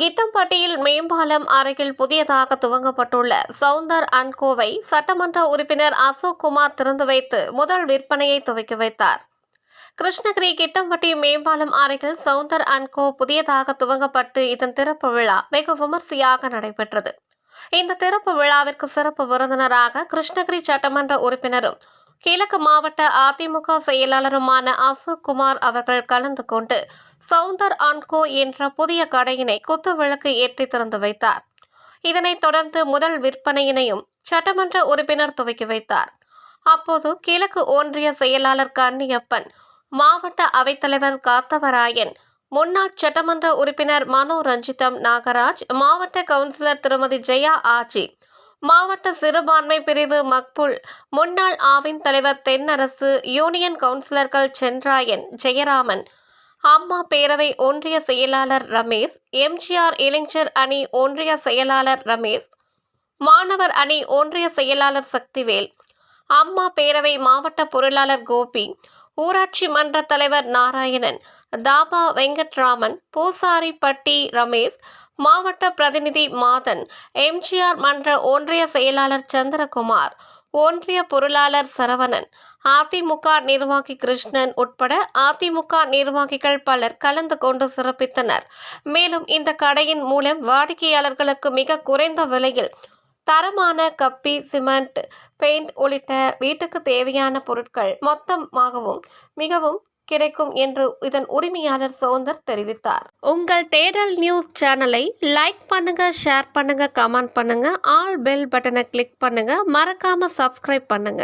கிட்டம்பட்டியில் மேம்பாலம் அருகில் புதியதாக துவங்கப்பட்டுள்ள சவுந்தர் அண்ட் கோவை சட்டமன்ற உறுப்பினர் அசோக் குமார் திறந்து வைத்து முதல் விற்பனையை துவக்கி வைத்தார். கிருஷ்ணகிரி கிட்டம்பட்டி மேம்பாலம் அருகில் சவுந்தர் அண்ட் கோ புதியதாக துவங்கப்பட்டு இதன் திறப்பு விழா வெகு விமர்சையாக நடைபெற்றது. இந்த திறப்பு விழாவிற்கு சிறப்பு விருந்தினராக கிருஷ்ணகிரி சட்டமன்ற உறுப்பினரும் கிழக்கு மாவட்ட அதிமுக செயலாளருமான அசோக் குமார் அவர்கள் கலந்து கொண்டு சவுந்தர் ஆன்கோ என்ற புதிய கடையினை குத்துவிளக்கு ஏற்றி திறந்து வைத்தார். இதனைத் தொடர்ந்து முதல் விற்பனையினையும் சட்டமன்ற உறுப்பினர் துவக்கி வைத்தார். அப்போது கிழக்கு ஒன்றிய செயலாளர் கன்னியப்பன் மாவட்ட அவைத்தலைவர் காத்தவராயன் முன்னாள் சட்டமன்ற உறுப்பினர் மனோ ரஞ்சிதம் நாகராஜ் மாவட்ட கவுன்சிலர் திருமதி ஜெயா ஆஜி மாவட்ட சிறுபான்மை பிரிவு மக்புல் முன்னாள் ஆவின் தலைவர் தென்னரசு யூனியன் கவுன்சிலர்கள் சென்றாயன் ஜெயராமன் அம்மா பேரவை ஒன்றிய செயலாளர் ரமேஷ் எம்ஜிஆர் இளைஞர் அணி ஒன்றிய செயலாளர் ரமேஷ் மாணவர் அணி ஒன்றிய செயலாளர் சக்திவேல் அம்மா பேரவை மாவட்ட பொருளாளர் கோபி ஊராட்சி மன்ற தலைவர் நாராயணன் தாபா வெங்கட்ராமன் பூசாரிப்பட்டி ரமேஷ் மாவட்ட பிரதிநிதி மாதன் எம்ஜிஆர் மன்ற ஒன்றிய செயலாளர் சந்திரகுமார் ஒன்றிய பொருளாளர் சரவணன் அதிமுக நிர்வாகி கிருஷ்ணன் உட்பட அதிமுக நிர்வாகிகள் பலர் கலந்து கொண்டு சிறப்பித்தனர். மேலும் இந்த கடையின் மூலம் வாடிக்கையாளர்களுக்கு மிக குறைந்த விலையில் தரமான கப்பி சிமெண்ட் பெயிண்ட் உள்ளிட்ட வீட்டுக்கு தேவையான பொருட்கள் மொத்தமாகவும் மிகவும் கிடைக்கும் என்று இதன் உரிமையாளர் சௌந்தர் தெரிவித்தார். உங்கள் தேடல் நியூஸ் சேனலை லைக் பண்ணுங்க ஷேர் பண்ணுங்க கமெண்ட் பண்ணுங்க ஆல் பெல் பட்டனை கிளிக் பண்ணுங்க மறக்காம சப்ஸ்கிரைப் பண்ணுங்க.